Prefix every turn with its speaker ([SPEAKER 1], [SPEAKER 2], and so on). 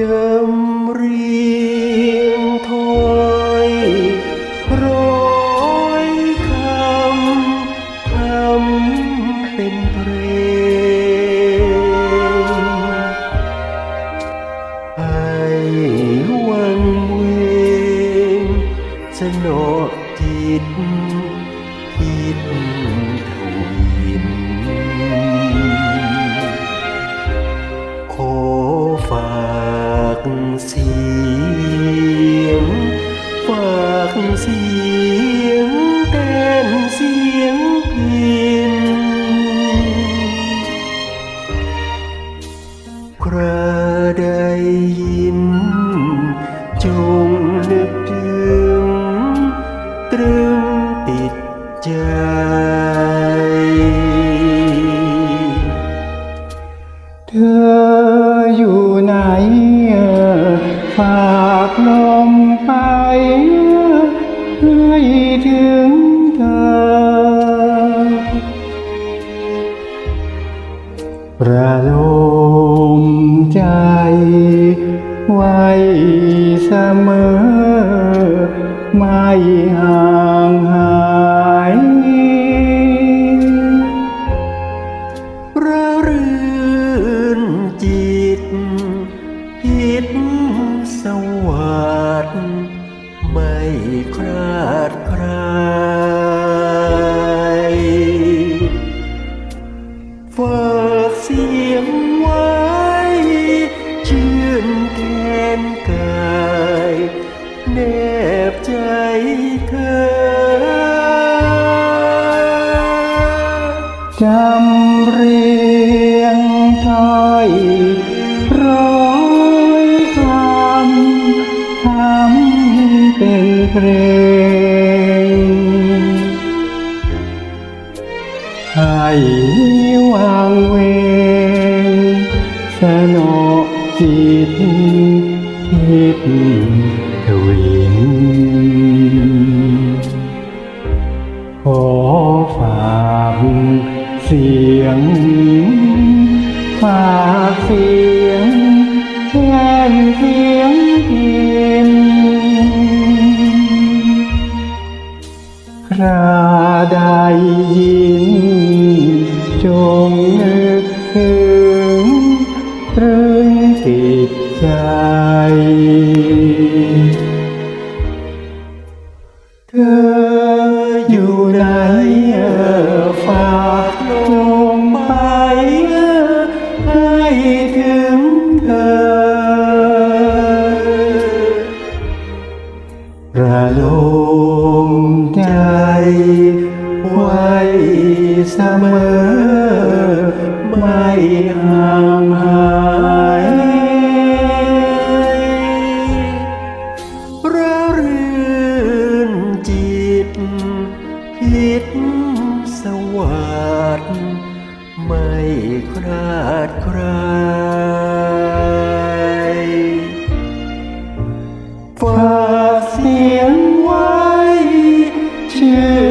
[SPEAKER 1] จำเรียงถอยร้อยคำทำเป็นเพลงให้วันเวงสนอจิตคิดทวี เสียง ฝากเสียงแทนเสียงพินใครได้ยินจง
[SPEAKER 2] ไปให้ถึงเธอ ประโลมใจ ไว้เสมอ ไม่ห่างหา
[SPEAKER 1] คลาดคลายฝากเสียงไว้ชื่นแทนกายแนบใจเธอ
[SPEAKER 2] จำเรี เป็นเพลงให้วางเวงสนอจิตทิพย์ทวิ ราได้ยิน จงนึกถึงตรึงติดใจเธออยู่ไหนฝากลงไปให้ถึงเธอระโล เสมอ ไม่ห่างหาย
[SPEAKER 1] ระรื่นจิตพิษสวัสดไม่คลาดคลาย
[SPEAKER 2] ฝากเสียงไว้ชื่อ